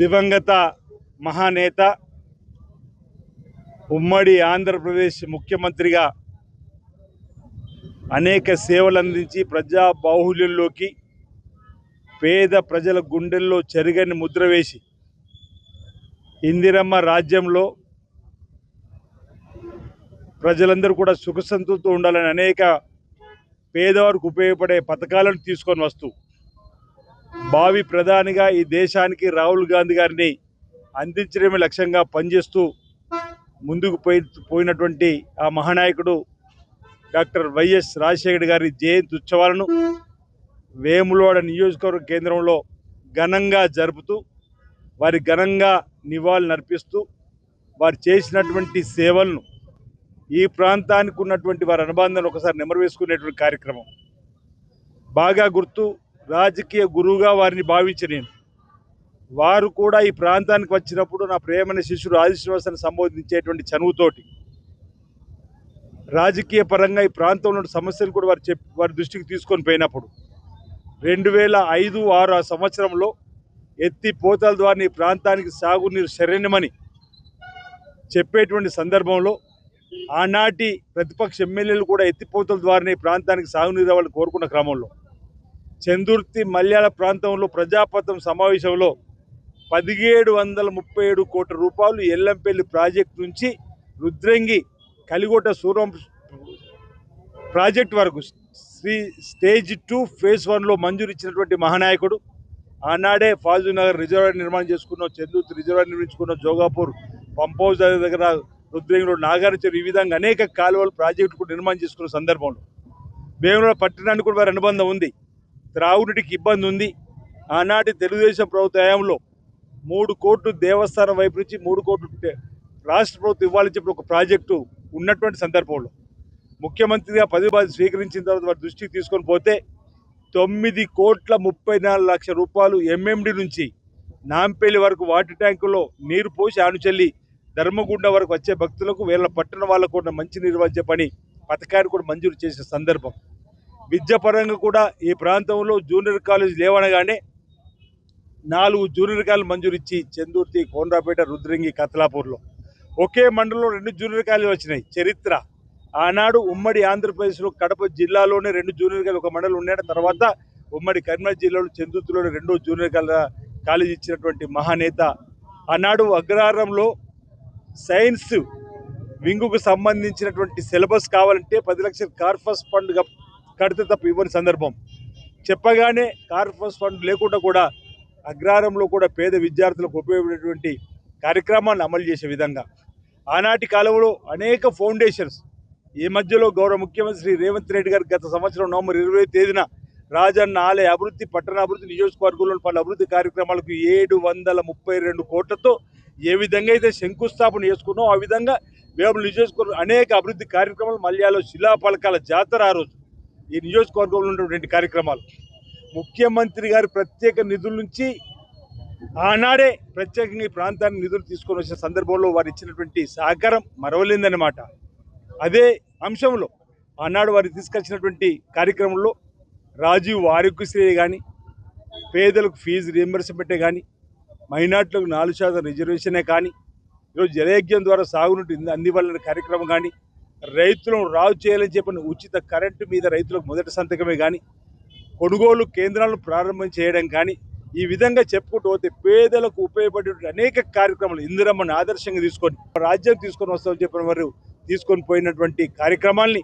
దివంగత మహానేత ఉమ్మడి ఆంధ్రప్రదేశ్ ముఖ్యమంత్రిగా అనేక సేవలు అందించి ప్రజా బాహుళ్యంలోకి పేద ప్రజల గుండెల్లో చెరగని ముద్ర వేసి ఇందిరమ్మ రాజ్యంలో ప్రజలందరూ కూడా సుఖ సంతృప్తితో ఉండాలని అనేక పేదవారికి ఉపయోగపడే పథకాలను తీసుకొని వస్తూ భావి ప్రధానిగా ఈ దేశానికి రాహుల్ గాంధీ గారిని అందించడమే లక్ష్యంగా పనిచేస్తూ ముందుకు పోయి పోయినటువంటి ఆ మహానాయకుడు డాక్టర్ వైఎస్ రాజశేఖర్ గారి జయంతి ఉత్సవాలను వేములవాడ నియోజకవర్గ కేంద్రంలో ఘనంగా జరుపుతూ వారి ఘనంగా నివాళులు అర్పిస్తూ వారు చేసినటువంటి సేవలను ఈ ప్రాంతానికి ఉన్నటువంటి వారి అనుబంధాన్ని ఒకసారి నెమరు వేసుకునేటువంటి కార్యక్రమం. బాగా గుర్తు రాజకీయ గురువుగా వారిని భావించి నేను. వారు కూడా ఈ ప్రాంతానికి వచ్చినప్పుడు నా ప్రేమైన శిష్యుడు ఆదిశ్వాసను సంబోధించేటువంటి చనువుతోటి. రాజకీయ పరంగా ఈ ప్రాంతంలో సమస్యలు కూడా వారు చెప్పి వారి దృష్టికి తీసుకొని పోయినప్పుడు రెండు వేల ఐదు ఆరు ఆ సంవత్సరంలో ఎత్తి పోతల ద్వారా ఈ ప్రాంతానికి సాగునీరు శరణ్యమని చెప్పేటువంటి సందర్భంలో ఆనాటి ప్రతిపక్ష ఎమ్మెల్యేలు కూడా ఎత్తిపోతల ద్వారా ఈ ప్రాంతానికి సాగునీరు ఇవ్వాలని కోరుకున్న క్రమంలో చందుర్తి మల్యాల ప్రాంతంలో ప్రజాపతం సమావేశంలో పదిహేడు వందల ముప్పై ఏడు కోట్ల రూపాయలు ఎల్లంపల్లి ప్రాజెక్టు నుంచి రుద్రంగి కలిగొట్ట సూరం ప్రాజెక్ట్ వరకు శ్రీ స్టేజ్ టూ ఫేజ్ వన్లో మంజూరు ఇచ్చినటువంటి మహానాయకుడు. ఆనాడే ఫాజు నగర్ రిజర్వాయర్ నిర్మాణం చేసుకున్నాం చందుర్తి రిజర్వాయర్ నిర్మించుకున్నాం జోగాపూర్ పంప్ హౌస్ దగ్గర రుద్రంగిలో నాగార్జున ఈ విధంగా అనేక కాలువలు ప్రాజెక్టు కూడా నిర్మాణం చేసుకున్న సందర్భంలో. భీమవరం పట్టణానికి కూడా వారి అనుబంధం ఉంది. త్రాగునీటికి ఇబ్బంది ఉంది. ఆనాటి తెలుగుదేశం ప్రభుత్వ హయాంలో మూడు కోట్లు దేవస్థానం వైపు నుంచి మూడు కోట్లు రాష్ట్ర ప్రభుత్వం ఇవ్వాలని చెప్పి ఒక ప్రాజెక్టు ఉన్నటువంటి సందర్భంలో. ముఖ్యమంత్రిగా పది బాధ్యత స్వీకరించిన తర్వాత వారి దృష్టికి తీసుకొని పోతే తొమ్మిది కోట్ల ముప్పై నాలుగు లక్షల రూపాయలు ఎంఎండి నుంచి నాంపల్లి వరకు వాటర్ ట్యాంకులో నీరు పోసి ఆనుచెల్లి ధర్మగుండ వరకు వచ్చే భక్తులకు వీళ్ళ పట్టణ వాళ్ళకు కూడా మంచి నిర్వహించే పని పథకాన్ని కూడా మంజూరు చేసిన సందర్భం. విద్యాపరంగా కూడా ఈ ప్రాంతంలో జూనియర్ కాలేజ్ లేవనగానే నాలుగు జూనియర్ కాలేజ్ మంజూరు ఇచ్చి చందుర్తి కోనరాపేట రుద్రంగి కత్లాపూర్లో. ఒకే మండలంలో రెండు జూనియర్ కాలేజీలు వచ్చినాయి. చరిత్ర. ఆనాడు ఉమ్మడి ఆంధ్రప్రదేశ్లో కడప జిల్లాలోనే రెండు జూనియర్ కాలేజ్ ఒక మండలం ఉన్నాడు తర్వాత ఉమ్మడి కరీంనగర్ జిల్లాలో చందుర్తిలోనే రెండో జూనియర్ కాలేజ్ కాలేజీ ఇచ్చినటువంటి మహానేత. ఆనాడు అగ్రహారంలో సైన్స్ వింగుకు సంబంధించినటువంటి సిలబస్ కావాలంటే పది లక్షల కార్పస్ ఫండ్ కడితే తప్ప ఇవ్వని సందర్భం. చెప్పగానే కార్పస్ ఫండ్ లేకుండా కూడా అగ్రహారంలో కూడా పేద విద్యార్థులకు ఉపయోగపడేటువంటి కార్యక్రమాన్ని అమలు చేసే విధంగా. ఆనాటి కాలంలో అనేక ఫౌండేషన్స్ ఈ మధ్యలో గౌరవ ముఖ్యమంత్రి శ్రీ రేవంత్ రెడ్డి గారు గత సంవత్సరం నవంబర్ ఇరవై తేదీన రాజన్న ఆలయ అభివృద్ధి పట్టణ అభివృద్ధి పలు అభివృద్ధి కార్యక్రమాలకు ఏడు వందల ముప్పై రెండు కోట్లతో ఏ విధంగా అయితే శంకుస్థాపన చేసుకున్నామో ఆ విధంగా వేముల నియోజకవర్గం అనేక అభివృద్ధి కార్యక్రమాలు మల్యాలో శిలాపలకాల జాతర ఆ రోజు. ఈ నియోజకవర్గంలో ఉన్నటువంటి కార్యక్రమాలు. ముఖ్యమంత్రి గారి ప్రత్యేక నిధుల నుంచి ఆనాడే ప్రత్యేకంగా ఈ ప్రాంతాన్ని నిధులు తీసుకొని వచ్చిన సందర్భంలో వారు ఇచ్చినటువంటి సహకారం మరవలేదన్నమాట. అదే అంశంలో ఆనాడు వారు తీసుకొచ్చినటువంటి కార్యక్రమంలో రాజీవ్ ఆరోగ్యశ్రీ కానీ పేదలకు ఫీజు రియంబర్స్మెంటే కానీ మైనార్టీలకు నాలుగు శాతం రిజర్వేషనే కానీ ఈరోజు జలయజ్ఞం ద్వారా సాగునట్టు ఇంద- కార్యక్రమం కానీ రైతులను రాజు చేయాలని చెప్పిన ఉచిత కరెంటు మీద రైతులకు మొదటి సంతకమే కానీ కొనుగోలు కేంద్రాలను ప్రారంభం చేయడం కానీ ఈ విధంగా చెప్పుకుంటూ పోతే పేదలకు ఉపయోగపడే అనేక కార్యక్రమాలు ఇందిరమ్మని ఆదర్శంగా తీసుకొని రాజ్యం తీసుకొని వస్తామని చెప్పిన వారు తీసుకొని పోయినటువంటి కార్యక్రమాల్ని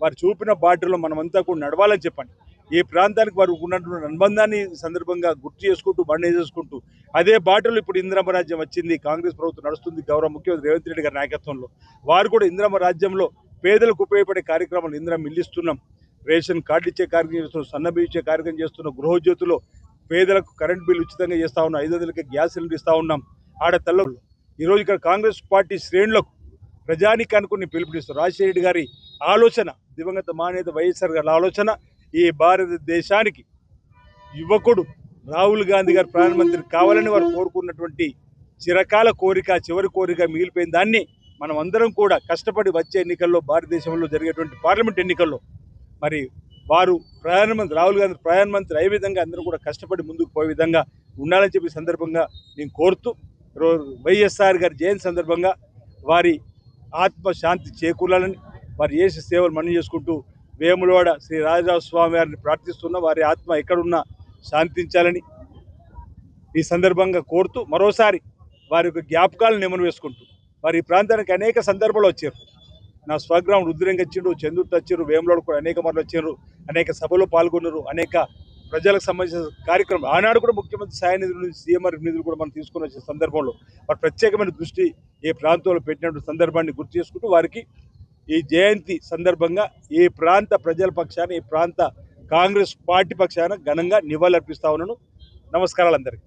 వారు చూపిన బాటలో మనమంతా కూడా నడవాలని చెప్పండి. ఈ ప్రాంతానికి వారు ఉన్నటువంటి అనుబంధాన్ని సందర్భంగా గుర్తు చేసుకుంటూ బండి చేసుకుంటూ అదే బాటలో ఇప్పుడు ఇందిరమ్మ రాజ్యం వచ్చింది కాంగ్రెస్ ప్రభుత్వం నడుస్తుంది గౌరవ ముఖ్యమంత్రి రేవంత్ రెడ్డి గారి నాయకత్వంలో. వారు కూడా ఇంద్రమ రాజ్యంలో పేదలకు ఉపయోగపడే కార్యక్రమాలు ఇంద్రం ఇల్లిస్తున్నాం రేషన్ కార్డు ఇచ్చే కార్యక్రమం చేస్తున్నాం సన్నబియ్యం ఇచ్చే కార్యక్రమం చేస్తున్నాం గృహజ్యోతిలో పేదలకు కరెంట్ బిల్ ఉచితంగా చేస్తా ఉన్నాం ఐదు వందలకి గ్యాస్ సిలిండర్ ఇస్తూ ఉన్నాం. ఆడ తెల్ల ఈరోజు ఇక్కడ కాంగ్రెస్ పార్టీ శ్రేణులకు ప్రజానికి అనుకుని పిలుపునిస్తారు. రాజశేఖర రెడ్డి గారి ఆలోచన దివంగత మానేత వైఎస్ఆర్ గారి ఆలోచన ఈ భారతదేశానికి యువకుడు రాహుల్ గాంధీ గారు ప్రధానమంత్రి కావాలని వారు కోరుకున్నటువంటి చిరకాల కోరిక చివరి కోరిక మిగిలిపోయిన దాన్ని మనం అందరం కూడా కష్టపడి వచ్చే ఎన్నికల్లో భారతదేశంలో జరిగేటువంటి పార్లమెంట్ ఎన్నికల్లో మరి వారు ప్రధానమంత్రి రాహుల్ గాంధీ ప్రధానమంత్రి అయ్యే విధంగా అందరూ కూడా కష్టపడి ముందుకు పోయే విధంగా ఉండాలని చెప్పి సందర్భంగా నేను కోరుతూ రో- వైఎస్ఆర్ గారి జయంతి సందర్భంగా వారి ఆత్మశాంతి చేకూరాలని వారు చేసే సేవలు మనం చేసుకుంటూ వేములవాడ శ్రీ రాజరాజ స్వామి వారిని ప్రార్థిస్తున్న వారి ఆత్మ ఎక్కడున్నా శాంతించాలని ఈ సందర్భంగా కోరుతూ మరోసారి వారి యొక్క జ్ఞాపకాలను నిమను వేసుకుంటూ వారి ఈ ప్రాంతానికి అనేక సందర్భాలు వచ్చారు. నా స్వగ్రామం రుద్రంగా వచ్చిండ్రు చంద్రుడు వచ్చారు వేములవాడు కూడా అనేక మార్లు వచ్చారు అనేక సభలో పాల్గొన్నారు అనేక ప్రజలకు సంబంధించిన కార్యక్రమం. ఆనాడు కూడా ముఖ్యమంత్రి సాయ నిధుల నుంచి సీఎంఆర్ నిధులు కూడా మనం తీసుకొని వచ్చే సందర్భంలో వారి ప్రత్యేకమైన దృష్టి ఏ ప్రాంతంలో పెట్టినటువంటి సందర్భాన్ని గుర్తు చేసుకుంటూ వారికి ఈ జయంతి సందర్భంగా ఈ ప్రాంత ప్రజల పక్షాన ఈ ప్రాంత కాంగ్రెస్ పార్టీ పక్షాన ఘనంగా నివాళులర్పిస్తా ఉన్నాను. నమస్కారాలు అందరికీ